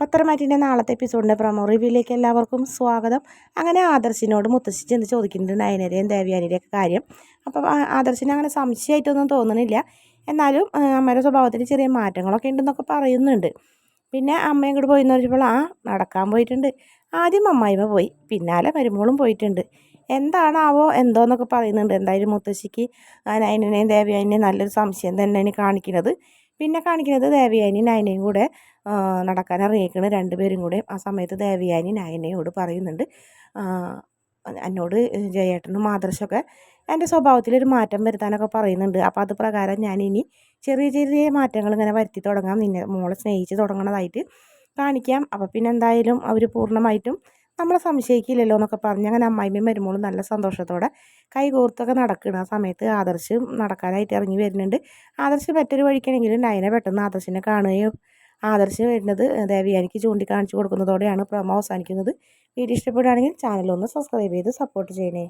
പത്രമാറ്റിന്റെ നാളത്തെ എപ്പിസോഡിന്റെ പ്രമോ റിവ്യൂയിലേക്ക് എല്ലാവർക്കും സ്വാഗതം. അങ്ങനെ ആദർശിനോട് മുത്തശ്ശി ചെന്ന് ചോദിക്കുന്നുണ്ട്? നയനരെയും ദേവയാനിയുടെയും ഒക്കെ കാര്യം അപ്പോൾ ആദർശിനെ അങ്ങനെ സംശയമായിട്ടൊന്നും തോന്നണില്ല. എന്നാലും അമ്മയുടെ സ്വഭാവത്തിൽ ചെറിയ മാറ്റങ്ങളൊക്കെ ഉണ്ടെന്നൊക്കെ പറയുന്നുണ്ട്. പിന്നെ അമ്മയും കൂടെ പോയി എന്ന് പറഞ്ഞപ്പോൾ ആ നടക്കാൻ പോയിട്ടുണ്ട്. ആദ്യം അമ്മായിമ്മ പോയി. പിന്നാലെ മരുമോളും പോയിട്ടുണ്ട്. എന്താണാവോ എന്തോ എന്നൊക്കെ പറയുന്നുണ്ട്. എന്തായാലും മുത്തശ്ശിക്ക് നയനനെയും ദേവയാനിനെയും നല്ലൊരു സംശയം തന്നെയാണ് കാണിക്കുന്നത്. പിന്നെ കാണിക്കുന്നത് ദേവയാനി നയനയും കൂടെ നടക്കാൻ ഇറങ്ങിയിരിക്കുന്നത് രണ്ടുപേരും കൂടെ. ആ സമയത്ത് ദേവയാനി നയനയോട് പറയുന്നുണ്ട് എന്നോട് ജയേട്ടനും മാതൃശൊക്കെ എന്റെ സ്വഭാവത്തിലൊരു മാറ്റം വരുത്താനൊക്കെ പറയുന്നുണ്ട്. അപ്പോൾ അത് പ്രകാരം ഞാനിനി ചെറിയ ചെറിയ മാറ്റങ്ങൾ ഇങ്ങനെ വരുത്തി തുടങ്ങാം. നിന്നെ മോളെ സ്നേഹിച്ച് തുടങ്ങണതായിട്ട് കാണിക്കാം. അപ്പോൾ പിന്നെ എന്തായാലും അവർ പൂർണമായിട്ടും നമ്മളെ സംശയിക്കില്ലല്ലോ എന്നൊക്കെ പറഞ്ഞ് അങ്ങനെ അമ്മായിമ്മയും വരുമ്പോഴും നല്ല സന്തോഷത്തോടെ കൈകോർത്തൊക്കെ നടക്കുന്ന ആ സമയത്ത് ആദർശ് നടക്കാനായിട്ട് ഇറങ്ങി വരുന്നുണ്ട്. ആദർശ് മറ്റൊരു വഴിക്കാണെങ്കിലും നയനെ പെട്ടെന്ന് ആദർശിനെ കാണുകയും ആദർശ് വരുന്നത് ദേവിയാനിക്ക് ചൂണ്ടിക്കാണിച്ചു കൊടുക്കുന്നതോടെയാണ് പ്രമോ അവസാനിക്കുന്നത്. വീഡിയോ ഇഷ്ടപ്പെടുകയാണെങ്കിൽ ചാനലൊന്ന് സബ്സ്ക്രൈബ് ചെയ്ത് സപ്പോർട്ട് ചെയ്യണേ.